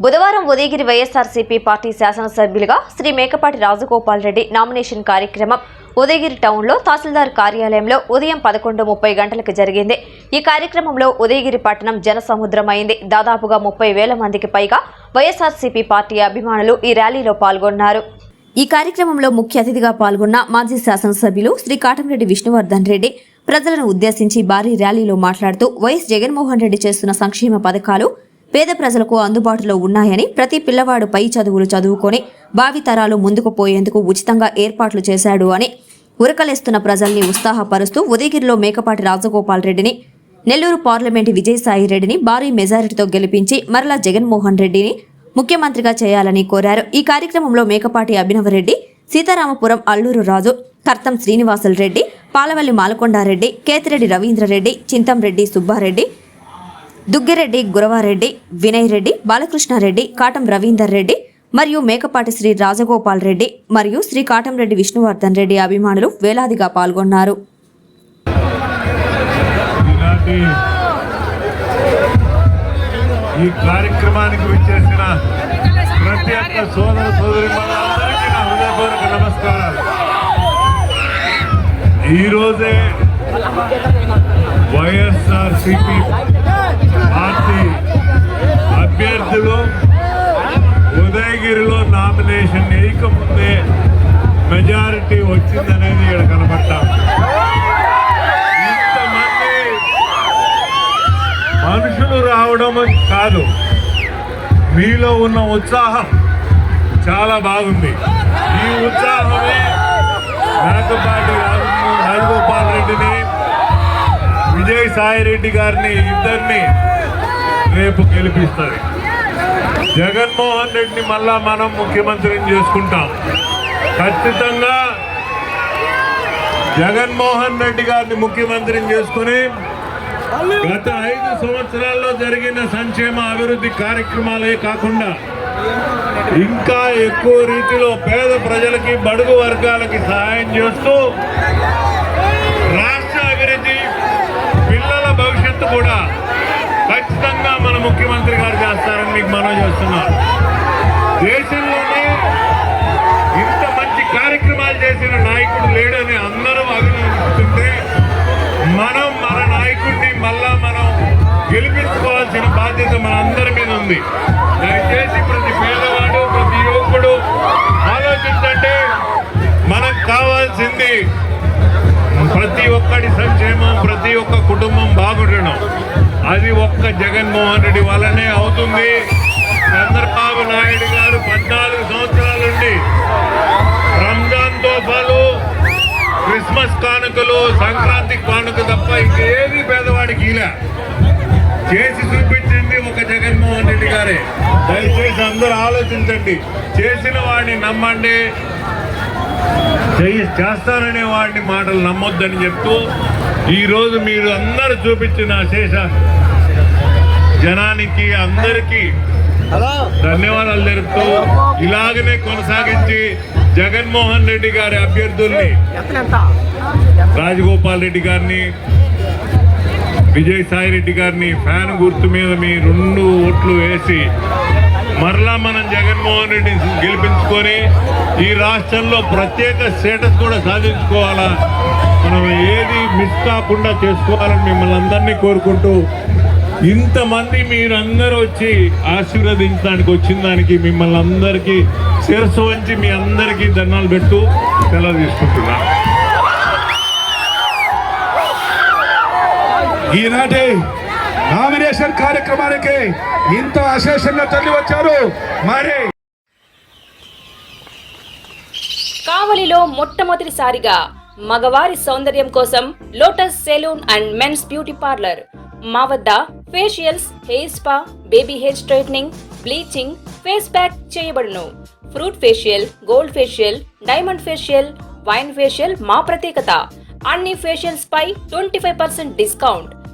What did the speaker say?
బుధవారం Udayagiri YSRCP party శాసనసభ్యులుగా Shri Mekapati Rajagopal Reddy nomination కార్యక్రమం ఉదయగిరి టౌన్లో తహసీల్దార్ కార్యాలయంలో ఉదయం పదకొండు ముప్పై గంటలకు జరిగింది. ఈ కార్యక్రమంలో ఉదయగిరి పట్టణం జనసముద్రమైంది. దాదాపుగా ముప్పై వేల మందికి పైగా వైఎస్ఆర్సీపీ పార్టీ అభిమానులు ఈ ర్యాలీలో పాల్గొన్నారు. ఈ కార్యక్రమంలో ముఖ్య అతిథిగా పాల్గొన్న మాజీ శాసనసభ్యులు శ్రీ కాటంరెడ్డి విష్ణువర్ధన్ రెడ్డి ప్రజలను ఉద్దేశించి భారీ ర్యాలీలో మాట్లాడుతూ వైఎస్ జగన్మోహన్ రెడ్డి చేస్తున్న సంక్షేమ పథకాలు పేద ప్రజలకు అందుబాటులో ఉన్నాయని ప్రతి పిల్లవాడు పై చదువులు చదువుకొని భావితరాలు ముందుకు పోయేందుకు ఉచితంగా ఏర్పాట్లు చేశాడు అని ఉరకలేస్తున్న ప్రజల్ని ఉత్సాహపరుస్తూ ఉదయగిరిలో మేకపాటి రాజగోపాల్ రెడ్డిని నెల్లూరు పార్లమెంటు విజయసాయి రెడ్డిని భారీ మెజారిటీతో గెలిపించి మరలా జగన్మోహన్ రెడ్డిని ముఖ్యమంత్రిగా చేయాలని కోరారు. ఈ కార్యక్రమంలో మేకపాటి అభినవరెడ్డి సీతారామపురం అల్లూరు రాజు కర్తం శ్రీనివాసులు రెడ్డి పాలవల్లి మాలకొండారెడ్డి కేతిరెడ్డి రవీంద్రరెడ్డి చింతంరెడ్డి సుబ్బారెడ్డి దుగ్గిరెడ్డి గురవారెడ్డి వినయ్ రెడ్డి బాలకృష్ణారెడ్డి కాటం రవీందర్ రెడ్డి మరియు మేకపాటి శ్రీ రాజగోపాల్ రెడ్డి మరియు శ్రీ కాటంరెడ్డి విష్ణువర్ధన్ రెడ్డి అభిమానులు వేలాదిగా పాల్గొన్నారు. ఈ కార్యక్రమానికి విచ్చేసిన ప్రతి ఒక్క సోదర సోదరి నా హృదయపూర్వక నమస్కారాలు. ఈరోజే వైఎస్ఆర్సిపి రావడం కాదు మీలో ఉన్న ఉత్సాహం చాలా బాగుంది. ఈ ఉత్సాహమే మేకపాటి రాజగోపాల్ రెడ్డిని విజయసాయి రెడ్డి గారిని ఇద్దరిని రేపు గెలిపిస్తుంది జగన్మోహన్ రెడ్డిని మళ్ళా మనం ముఖ్యమంత్రిని చేసుకుంటాం. ఖచ్చితంగా జగన్మోహన్ రెడ్డి గారిని ముఖ్యమంత్రిని చేసుకుని గత ఐదు సంవత్సరాల్లో జరిగిన సంక్షేమ అభివృద్ధి కార్యక్రమాలే కాకుండా ఇంకా ఎక్కువ రీతిలో పేద ప్రజలకి బడుగు వర్గాలకి సహాయం చేస్తూ రాష్ట్ర అభివృద్ధి పిల్లల భవిష్యత్తు కూడా ఖచ్చితంగా మన ముఖ్యమంత్రి గారు చేస్తారని మీకు మనం చేస్తున్నాం. దేశంలోనే ఇంత మంచి కార్యక్రమాలు చేసిన నాయకుడు లేడని ఉంది. దయచేసి ప్రతి పేదవాడు ప్రతి యువకుడు ఆలోచించంటే మనకు కావాల్సింది ప్రతి ఒక్కడి సంక్షేమం ప్రతి ఒక్క కుటుంబం బాగుండడం. అది ఒక్క జగన్మోహన్ రెడ్డి వల్లనే అవుతుంది. చంద్రబాబు నాయుడు గారు పద్నాలుగు సంవత్సరాల నుండి రంజాన్ తోఫాలు క్రిస్మస్ కానుకలు సంక్రాంతి కానుక తప్ప ఇంకేది పేదవాడికి ఇలా. చేసి చూపించింది ఒక జగన్ జగన్మోహన్ రెడ్డి గారే దయచేసి అందరూ ఆలోచించండి. చేసిన వాడిని నమ్మండి. చేయి చేస్తాననే వాడిని మాటలు నమ్మొద్దని చెప్తూ ఈరోజు మీరు అందరూ చూపించిన అశేష జనానికి అందరికీ ధన్యవాదాలు తెలుపుతూ ఇలాగనే కొనసాగించి జగన్మోహన్ రెడ్డి గారి అభ్యర్థుల్ని రాజగోపాల్ రెడ్డి గారిని విజయసాయి రెడ్డి గారిని ఫ్యాన్ గుర్తు మీద మీ రెండు ఓట్లు వేసి మరలా మనం జగన్మోహన్ రెడ్డిని గెలిపించుకొని ఈ రాష్ట్రంలో ప్రత్యేక స్టేటస్ కూడా సాధించుకోవాలా? మనం ఏది మిస్ కాకుండా చేసుకోవాలని మిమ్మల్ని అందరినీ కోరుకుంటూ ఇంతమంది మీరందరూ వచ్చి ఆశీర్వదించడానికి వచ్చిన దానికి మిమ్మల్ని అందరికీ శిరస్సు వంచి మీ అందరికీ దండాలు పెట్టు సెలవు తీసుకుంటున్నాను ఈనాటి నామినేషన్ కార్యక్రమానికి ఇంత అశేషంగా తల్లి వచ్చారు మరి కావలిలో మొట్టమొదటిసారిగా మగవారి సౌందర్యం కోసం Lotus Salon and men's beauty parlour. మా వద్ద facials hair spa baby hair straightening bleaching face pack చేయబడును. Fruit facial gold facial diamond facial wine facial మా ప్రత్యేకత. అన్ని ఫేషియల్స్ పై ట్వంటీ ఫైవ్ పర్సెంట్ డిస్కౌంట్.